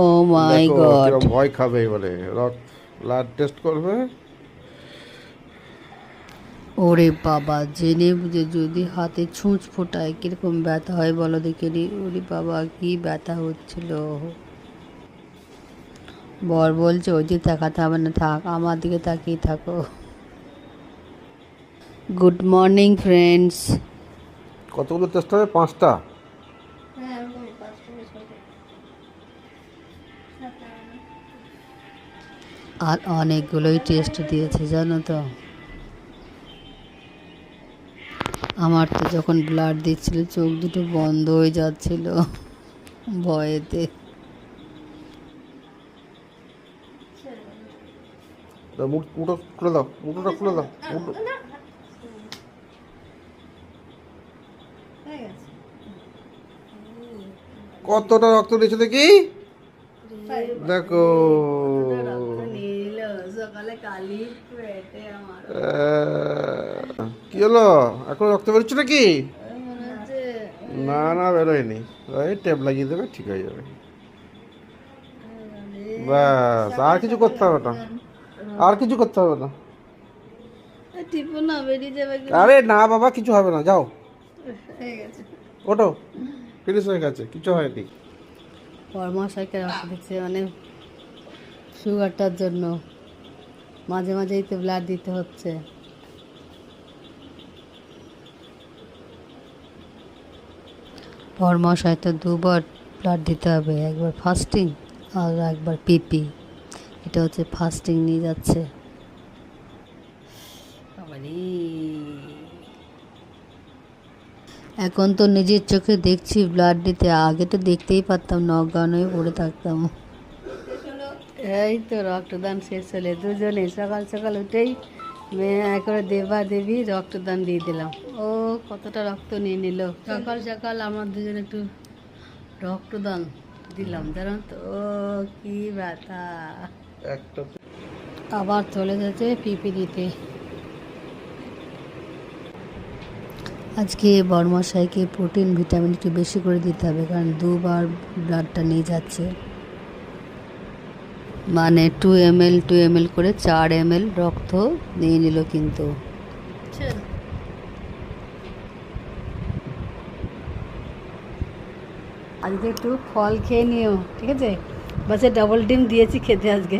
ও মাই god. ভয় খাবে এবারে রক্ত ব্লাড টেস্ট করবে? ওরে বাবা জেনে বুঝে যদি হাতে ছুঁচ ফোটায় কীরকম ব্যথা হয় বলো দেখে নি। ওরে বাবা কি ব্যথা হচ্ছিল। বর বলছে ওই যে তাকাতে হবে না থাক আমার দিকে তাকিয়ে থাকো। Good morning friends. কতগুলো টেস্ট হবে? পাঁচটা? আর অনেকগুলোই টেস্ট দিয়েছে, জানো তো। আমার তো যখন ব্লাড দিচ্ছিল, চোখ দুটো বন্ধ হয়ে যাচ্ছিল ভয়েতে। খুলে দাও খুলে দাও কতটা রক্ত দিয়েছে দেখি? দেখো। কি হলো এখন রক্ত বেরোচ্ছে নাকি না না বেরোয়নি ওই টেপ লাগিয়ে দেবে ঠিক হয়ে যাবে ব্যাস আর কিছু করতে হবে না আর কিছু করতে হবে না? আরে না বাবা কিছু হবে না যাও ওটো ফিনিশ হয়ে গেছে কিছু হয়নি পরমাশয়কে রক্ত দিচ্ছে মানে সুগারটার জন্য মাঝে মাঝেই তো ব্লাড দিতে হচ্ছে। পরমাশয় তো দুবার ব্লাড দিতে হবে একবার ফাস্টিং আর একবার পিপি এটা হচ্ছে ফাস্টিং নিয়ে যাচ্ছে। এখন তো নিজের চোখে দেখছি ব্লাড দিতে আগে তো দেখতেই পারতাম না অজ্ঞান হয়ে পড়ে থাকতাম। এই তো রক্তদান শেষ হলে দুজনে সকাল সকাল উঠেই মেয়ে করে দেবা দেবী রক্তদান দিয়ে দিলাম। ও কতটা রক্ত নিয়ে নিল। সকাল সকাল আমার দুজনে একটু রক্তদান দিলাম জানো তো। ও কি ব্যথা। একটা আবার চলে যাচ্ছে পিপি দিতে আজকে বর্মশাইকে প্রোটিন ভিটামিন একটু বেশি করে দিতে হবে কারণ দুবার ব্লাডটা নিয়ে যাচ্ছে। মানে two M L two M L করে চার এম এল রক্ত নিয়ে নিল কিন্তু। আজকে একটু ফল খেয়ে নিও, ঠিক আছে? বাসে ডাবল ডিম দিয়েছি খেতে আজকে।